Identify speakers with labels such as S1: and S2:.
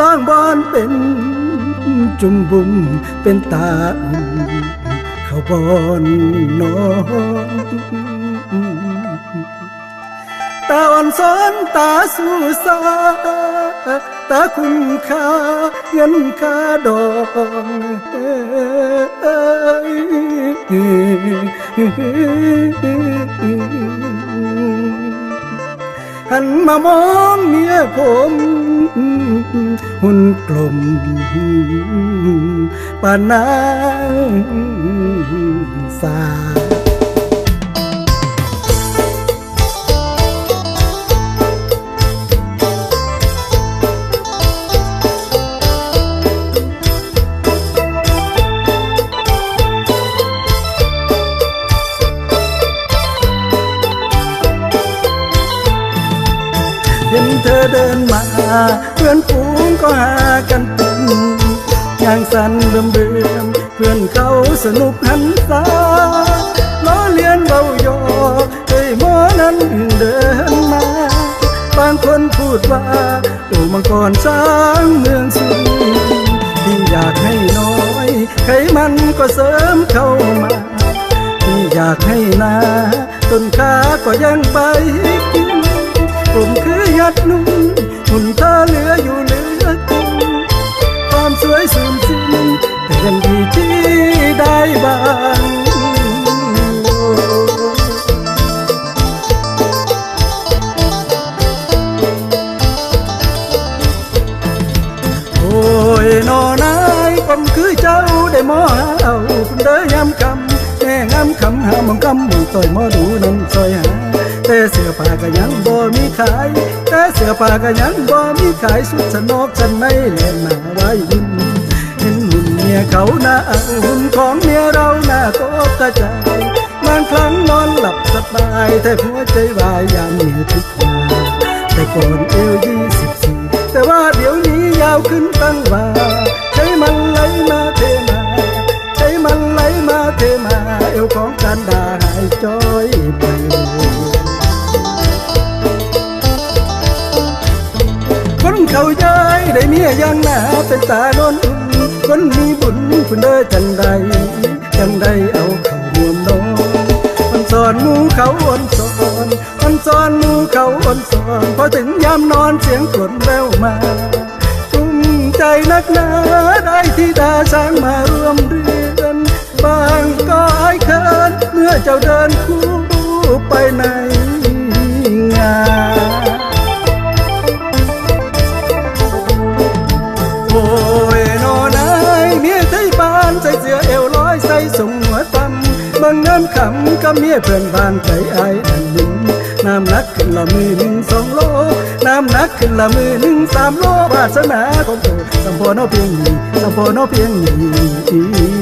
S1: ล้างบอนเป็นดึงดึงล้านเป็นจุมบุมเป็นตาอุ่มเขาบอนนอนตาอ่อนซ้อนตาสู้สาตาคุณค่าเงินค่าดอกหันมามองเมียผม หุ่นกลมปานางสา เธอเดินมาเพื่อนฝูงก็หากันเตินอย่างสันเบิ่มเบิ่มเพื่อนเขาสนุกหันษาล้อเลียนเบายอเอ้ยหมอนั้นเดินมา บางคนพูดว่าตู่มังกรสร้างเมืองสุรินทร์ที่อยากให้น้อยไขมันก็เสริมเข้ามาที่อยากให้นาต้นขาก็ยังไปกินผมคือัดนุ่มหุ่นเธอเหลืออยู่เหลือกินความสวยสูญสิ้นแต่ยังดีที่ได้บ้างโอ้ยนอนายผมคือเจ้าได้มอหาเอาคุณเด้อยามคำแม่งามคำหาหมองคำมองต่อยมอดูนั่นซอยหา แต่เสื้อผ้าก็ยังบ่มีขาย แต่เสื้อผ้าก็ยังบ่มีขายสุดสนอกฉันในแลนหนาไว้หุ่นเห็นหุ่นเมียเขาหน้าอาหุ่นของเมียเราหน้าก็กระจายบางครั้งนอนหลับสบายแต่หัวใจวายยามเมียทุกมาแต่ก่อนเอวยี่สิบสี่แต่ว่าเดี๋ยวนี้ยาวขึ้นตั้งวา เขาย้ายได้เมียยังหนาเป็นตาโนนอุ่นคนมีบุญคุณเด้อจังใดจังใดเอาเขารวมนอนมันสอนมูเขาอ่อนสอนมันสอนมูเขาอ่อนสอนพอถึงยามนอนเสียงกรนแววมาทุ่มใจนักหนาได้ที่ดาช้างมาร่วมเรือนบางก็อายเคินเมื่อเจ้าเดินคู่ไปใน ก็เมียเพื่อนบ้านใจอายอันหนึ่งน้ำหนักขึ้นละมือหนึ่งสองโล น้ำหนักขึ้นละมือหนึ่งสามโลวาสนาของโตสัมพอนอเพียงนี้สัมพอนอเพียงนี้